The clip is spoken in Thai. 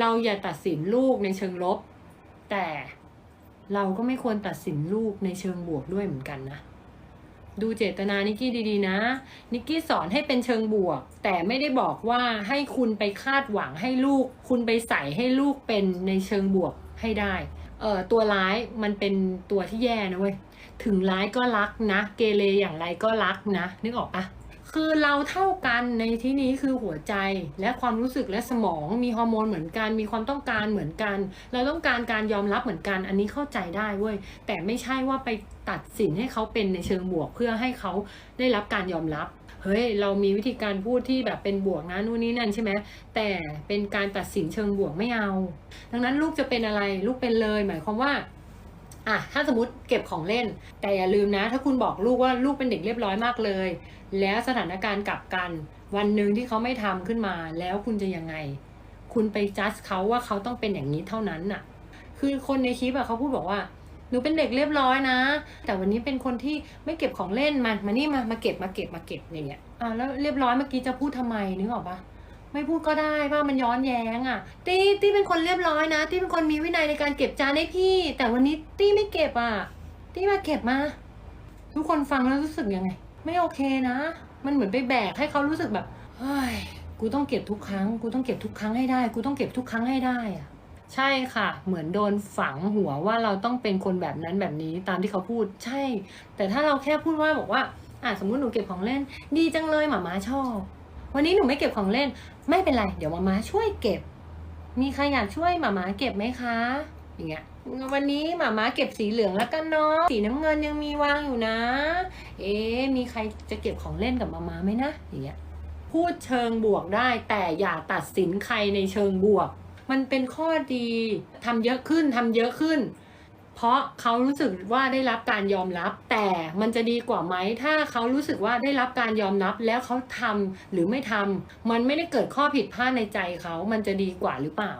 เราอย่าตัดสินลูกในเชิงลบ แต่เราก็ไม่ควรตัดสินลูกในเชิงบวกด้วยเหมือนกันนะ ดูเจตนานิกกี้ดีๆ นะ นิกกี้สอนให้เป็นเชิงบวก แต่ไม่ได้บอกว่าให้คุณไปคาดหวังให้ลูก คุณไปใส่ให้ลูกเป็นในเชิงบวกให้ได้ เอ่อตัวร้ายมันเป็นตัวที่แย่นะเว้ย ถึงร้ายก็รักนะ เกเรอย่างไรก็รักนะ นึกออกปะ คือเราเท่ากันในที่นี้คือหัวใจและความรู้สึกและสมองมีฮอร์โมนเหมือนกัน มีความต้องการเหมือนกัน เราต้องการการยอมรับเหมือนกัน อันนี้เข้าใจได้เว้ยแต่ไม่ใช่ว่าไปตัดสินให้เขาเป็นในเชิงบวกเพื่อให้เขาได้รับการยอมรับเฮ้ยเรามีวิธีการพูดที่แบบเป็นบวกนะนู่นนี่นั่นใช่ไหมแต่เป็นการตัดสินเชิงบวกไม่เอา ดังนั้นลูกจะเป็นอะไรลูกเป็นเลย หมายความว่า อะถ้าสมมติเก็บของเล่น แต่อย่าลืมนะ ถ้าคุณบอกลูกว่าลูกเป็นเด็กเรียบร้อยมากเลย แล้วสถานการณ์กลับกัน วันหนึ่งที่เขาไม่ทำขึ้นมา แล้วคุณจะยังไง คุณไปจัดเขาว่าเขาต้องเป็นอย่างนี้เท่านั้นน่ะ คือคนในคลิปอะเขาพูดบอกว่าหนูเป็นเด็กเรียบร้อยนะ แต่วันนี้เป็นคนที่ไม่เก็บของเล่นมามานี่มามาเก็บมาเก็บมาเก็บอย่างเงี้ยอ่าแล้วเรียบร้อยเมื่อกี้จะพูดทำไมนึกออกปะ ไม่พูดก็ได้ว่ามันย้อนแย้งอะตี้ตี้เป็นคนเรียบร้อยนะตี้เป็นคนมีวินัยในการเก็บจานให้พี่ แต่วันนี้ตี้ไม่เก็บอะตี้มาเก็บมา ทุกคนฟังแล้วรู้สึกยังไง ไม่โอเคนะ มันเหมือนไปแบกให้เขารู้สึกแบบเฮ้ยกูต้องเก็บทุกครั้ง กูต้องเก็บทุกครั้งให้ได้ กูต้องเก็บทุกครั้งให้ได้อะใช่ค่ะ เหมือนโดนฝังหัวว่าเราต้องเป็นคนแบบนั้นแบบนี้ตามที่เขาพูด ใช่ แต่ถ้าเราแค่พูดว่าบอกว่าอะสมมุติหนูเก็บของเล่น ดีจังเลยหมาม้าชอบ วันนี้หนูไม่เก็บของเล่น ไม่เป็นไร เดี๋ยวหมาม้าช่วยเก็บ มีใครอยากช่วยหมาม้าเก็บไหมคะ อย่างเงี้ย วันนี้หมาม้าเก็บสีเหลืองแล้วกันเนาะ สีน้ำเงินยังมีวางอยู่นะ เอ๊มีใครจะเก็บของเล่นกับหมาม้าไหมนะ อย่างเงี้ย พูดเชิงบวกได้แต่อย่าตัดสินใครในเชิงบวก มันเป็นข้อดีทำเยอะขึ้นทำเยอะขึ้น เพราะเขารู้สึกว่าได้รับการยอมรับ แต่มันจะดีกว่าไหมถ้าเขารู้สึกว่าได้รับการยอมรับแล้วเขาทำหรือไม่ทำมันไม่ได้เกิดข้อผิดพลาดในใจเขามันจะดีกว่าหรือเปล่า